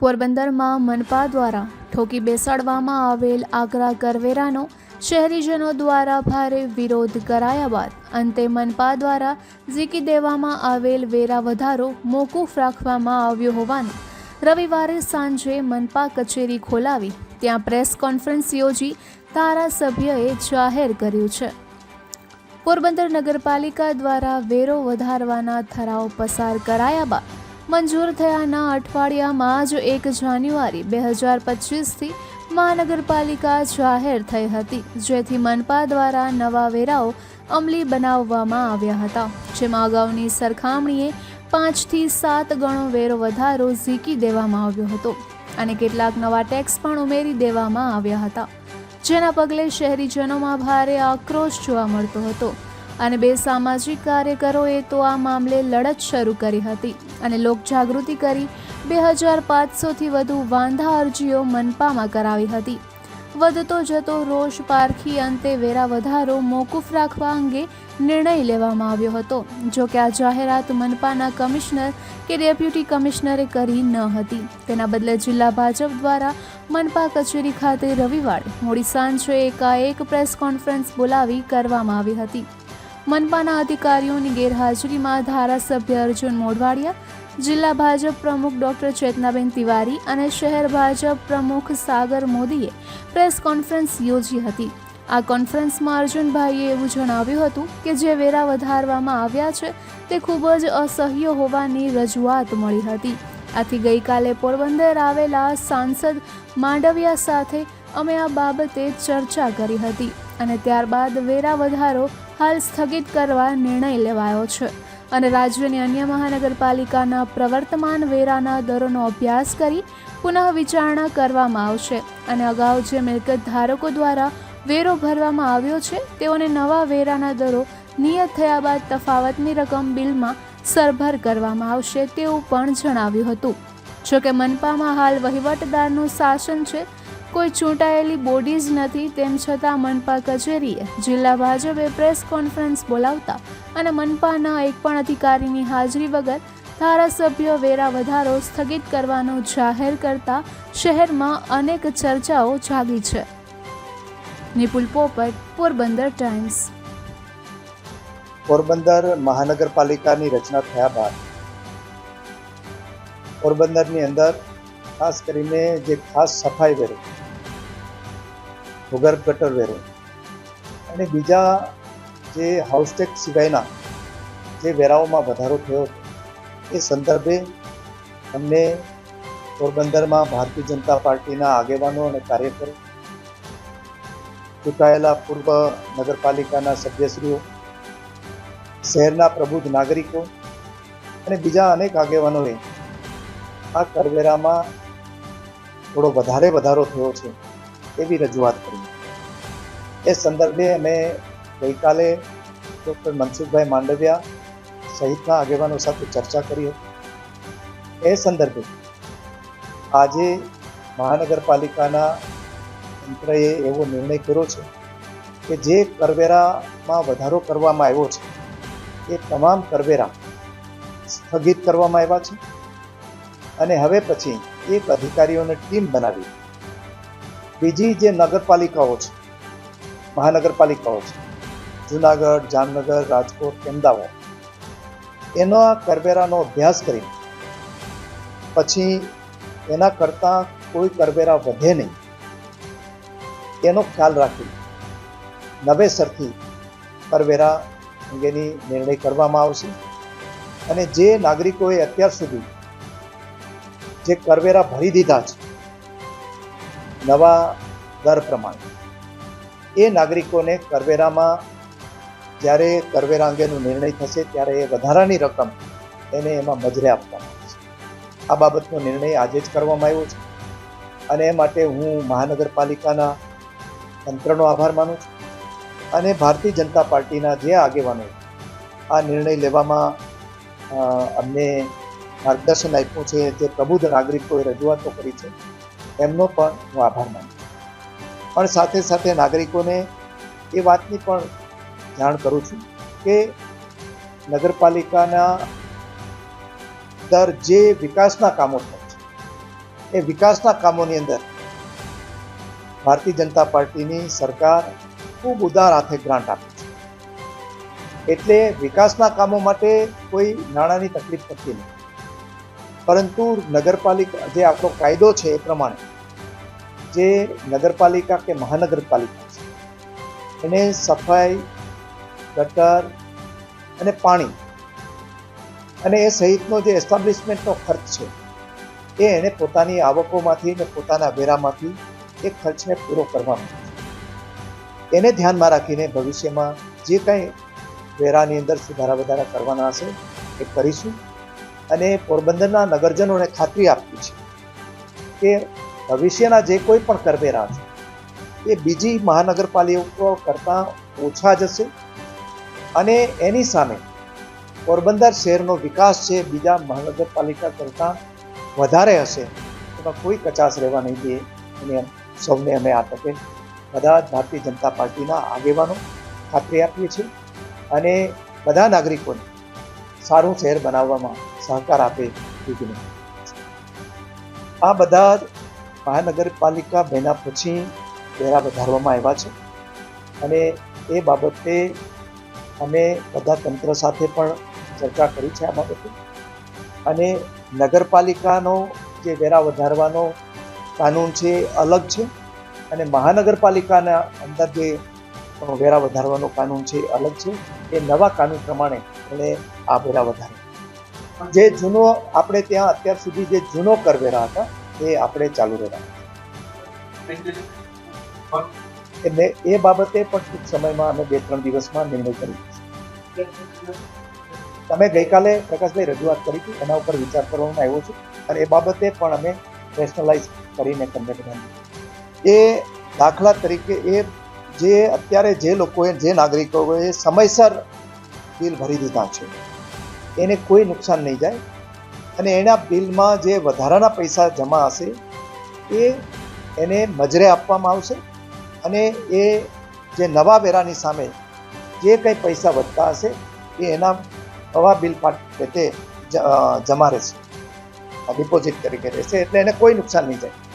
પોરબંદરમાં મનપા દ્વારા ઠોકી બેસાડવામાં આવેલ આગ્રા કરવેરાનો શહેરીજનો દ્વારા ભારે વિરોધ કરાયા બાદ અંતે મનપા દ્વારા ઝીકી દેવામાં આવેલ વેરા વધારો મોકૂફ રાખવામાં આવ્યો હોવાનું રવિવારે સાંજે મનપા કચેરી ખોલાવી ત્યાં પ્રેસ કોન્ફરન્સ યોજી ધારાસભ્યએ જાહેર કર્યું છે. પોરબંદર નગરપાલિકા દ્વારા વેરો વધારવાના ઠરાવ પસાર કરાયા બાદ મંજૂર થયાના અઠવાડિયામાં જ એક જાન્યુઆરી બે હજાર પચીસથી મહાનગરપાલિકા જાહેર થઈ હતી, જેથી મનપા દ્વારા નવા વેરાઓ અમલી બનાવવામાં આવ્યા હતા, જેમાં અગાઉની સરખામણીએ પાંચથી સાત ગણો વેરો વધારો ઝીકી દેવામાં આવ્યો હતો અને કેટલાક નવા ટેક્સ પણ ઉમેરી દેવામાં આવ્યા હતા, જેના પગલે શહેરીજનોમાં ભારે આક્રોશ જોવા મળતો હતો. અને બે સામાજિક કાર્યકરોએ તો આ મામલે લડત શરૂ કરી હતી અને લોકજાગૃતિ કરી બે હજાર પાંચસોથી વધુ વાંધા અરજીઓ મનપામાં કરાવી હતી. વધતો જતો રોષ પારખી અંતે વેરા વધારો મોકૂફ રાખવા અંગે નિર્ણય લેવામાં આવ્યો હતો. જો કે આ જાહેરાત મનપાના કમિશનર કે ડેપ્યુટી કમિશનરે કરી ન હતી. તેના બદલે જિલ્લા ભાજપ દ્વારા મનપા કચેરી ખાતે રવિવારે મોડી સાંજે એકાએક પ્રેસ કોન્ફરન્સ બોલાવી કરવામાં આવી હતી. મનપાના અધિકારીઓની ગેરહાજરીમાં ધારાસભ્ય અર્જુન મોઢવાડિયા, જિલ્લા ભાજપ પ્રમુખ ડોક્ટર ચેતનાબેન તિવારી અને શહેર ભાજપ પ્રમુખ સાગર મોદીએ પ્રેસ કોન્ફરન્સ યોજી હતી. આ કોન્ફરન્સમાં અર્જુનભાઈએ એવું જણાવ્યું હતું કે જે વેરા વધારવામાં આવ્યા છે તે ખૂબ જ અસહ્ય હોવાની રજૂઆત મળી હતી. આથી ગઈકાલે પોરબંદર આવેલા સાંસદ માંડવિયા સાથે અમે આ બાબતે ચર્ચા કરી હતી અને ત્યારબાદ વેરા વધારો હાલ સ્થગિત કરવા નિર્ણય લેવાયો છે અને રાજ્યની અન્ય મહાનગરપાલિકાના પ્રવર્તમાન વેરાના દરોનો અભ્યાસ કરી પુનઃ વિચારણા કરવામાં આવશે અને અગાઉ જે મિલકત ધારકો દ્વારા વેરો ભરવામાં આવ્યો છે, તેઓને નવા વેરાના દરો નિયત થયા બાદ તફાવતની રકમ બિલમાં સરભર કરવામાં આવશે તેવું પણ જણાવ્યું હતું. જોકે મનપામાં હાલ વહીવટદારનું શાસન છે કોઈ ચૂંટાયેલી બોડી જ નથી તેમ છતાં મનપા કચેરીએ જિલ્લા ભાજપે પ્રેસ કોન્ફરન્સ બોલાવતા અને મનપાના એક પણ અધિકારીની હાજરી વગર ધારાસભ્ય વેરા વધારો સ્થગિત કરવાનું જાહેર કરતા શહેરમાં અનેક ચર્ચાઓ જાગી છે. નિપુલ પોપટ, પોરબંદર ટાઈમ્સ. પોરબંદર મહાનગરપાલિકાની રચના થયા બાદ પોરબંદરની અંદર ખાસ કરીને જે ખાસ સફાઈ વેરો ભૂગર્ભ ગટર વેરો. અને બીજા જે હાઉસટેક સિવાયના જે વેરાઓમાં વધારો થયો, એ સંદર્ભે અમને પોરબંદરમાં ભારતીય જનતા પાર્ટીના આગેવાનો અને કાર્યકરો, ચૂંટાયેલા પૂર્વ નગરપાલિકાના સભ્યશ્રીઓ, શહેરના પ્રબુદ્ધ નાગરિકો અને બીજા અનેક આગેવાનોએ આ કરવેરામાં થોડો વધારે વધારો થયો છે. એવી રજૂઆત કરી. એ સંદર્ભે અમે ગઈકાલે ડૉક્ટર મનસુખભાઈ માંડવિયા સહિતના આગેવાનો સાથે ચર્ચા કરી હતી. એ સંદર્ભે આજે મહાનગરપાલિકાના તંત્રએ એવો નિર્ણય કર્યો છે કે જે કરવેરામાં વધારો કરવામાં આવ્યો છે, એ તમામ કરવેરા સ્થગિત કરવામાં આવ્યા છે. અને હવે પછી એક અધિકારીઓની ટીમ બનાવી બીજી જે નગરપાલિકાઓ છે, મહાનગરપાલિકાઓ છે, જુનાગઢ, જામનગર, રાજકોટ, અમદાવાદ, એના કરવેરાનો અભ્યાસ કરી પછી એના કરતાં કોઈ કરવેરા વધે નહીં, એનો ખ્યાલ રાખી નવેસરથી કરવેરા અંગેની નિર્ણય કરવામાં આવશે અને જે નાગરિકોએ અત્યાર સુધી જે કરવેરા ભરી દીધા છે નવા દર પ્રમાણે. એ નાગરિકોને કરવેરામાં, જ્યારે કરવેરા અંગેનો નિર્ણય થશે, ત્યારે એ વધારાની રકમ એને એમાં મજરે આપવામાં આવશે આ બાબતનો નિર્ણય આજે જ કરવામાં આવ્યો છે. અને એ માટે હું મહાનગરપાલિકાના તંત્રનો આભાર માનું છું. અને ભારતીય જનતા પાર્ટીના જે આગેવાનો આ નિર્ણય લેવામાં અમને માર્ગદર્શન આપ્યું છે, જે પ્રબુદ્ધ નાગરિકોએ રજૂઆતો કરી છે એમનો પણ હું આભાર માનું પણ સાથે સાથે નાગરિકોને એ વાતની પણ જાણ કરું છું કે નગરપાલિકાના દર જે વિકાસના કામો થાય છે, એ વિકાસના કામોની અંદર ભારતીય જનતા પાર્ટીની સરકાર ખૂબ ઉદાર હાથે ગ્રાન્ટ આપે છે. એટલે વિકાસના કામો માટે કોઈ નાણાંની તકલીફ થતી નથી. પરંતુ નગરપાલિકા જે આપણો કાયદો છે એ પ્રમાણે જે નગરપાલિકા કે મહાનગરપાલિકા છે, એને સફાઈ, ગટર અને પાણી અને એ સહિતનો જે એસ્ટાબ્લિશમેન્ટનો ખર્ચ છે, એ એને પોતાની આવકોમાંથી ને પોતાના વેરામાંથી એ ખર્ચને પૂરો કરવાનો એને ધ્યાનમાં રાખીને ભવિષ્યમાં જે કંઈ વેરાની અંદર સુધારા વધારા કરવાના હશે, એ કરીશું. અને પોરબંદરના નગરજનોને ખાતરી આપવી છે કે ભવિષ્યના જે કોઈ પણ કરવેરા છે એ બીજી મહાનગરપાલિકાઓ કરતાં ઓછા જશે અને એની સામે પોરબંદર શહેરનો વિકાસ છે, બીજા મહાનગરપાલિકા કરતાં વધારે હશે, એમાં કોઈ કચાશ રહેવા નહીં દે અને સૌને અમે આ તકે બધા ભારતીય જનતા પાર્ટીના આગેવાનો ખાતરી આપીએ છીએ અને બધા નાગરિકોને સારું શહેર બનાવવામાં સહકાર આપે વિનંતી. આ બધા મહાનગરપાલિકા બન્યા પછી વેરા વધારવામાં આવ્યા છે. અને એ બાબતે અમે બધા તંત્ર સાથે પણ ચર્ચા કરી છે આ બાબતે. અને નગરપાલિકાનો જે વેરા વધારવાનો કાનૂન છે એ અલગ છે. અને મહાનગરપાલિકાના અંદર જે વેરા વધારવાનો કાનૂન છે અલગ છે. એ નવા કાનૂન પ્રમાણે એને આ વેરા વધારે જે જૂનો, આપણે ત્યાં અત્યાર સુધી જે જૂનો કરવેરા હતા એ આપણે ચાલુ રહેવા એટલે એ બાબતે પણ ટૂંક સમયમાં અમે બે ત્રણ દિવસમાં નિર્ણય કરી તમે ગઈકાલે પ્રકાશભાઈ રજૂઆત કરી હતી એના ઉપર વિચાર કરવામાં આવ્યો છે અને એ બાબતે પણ અમે રેશનલાઇઝ કરીને તમને બધાને એ દાખલા તરીકે એ જે અત્યારે જે લોકોએ જે નાગરિકોએ સમયસર બિલ ભરી દીધા છે એને કોઈ નુકસાન નહીં જાય. અને એના બિલમાં જે વધારાના પૈસા જમા હશે, એ એને મજરે આપવામાં આવશે અને એ જે નવા વેરાની સામે જે કંઈ પૈસા વધતા હશે, એ એના નવા બિલ પેટે જમા રહેશે. ડિપોઝિટ તરીકે રહેશે, એટલે એને કોઈ નુકસાન નહીં જાય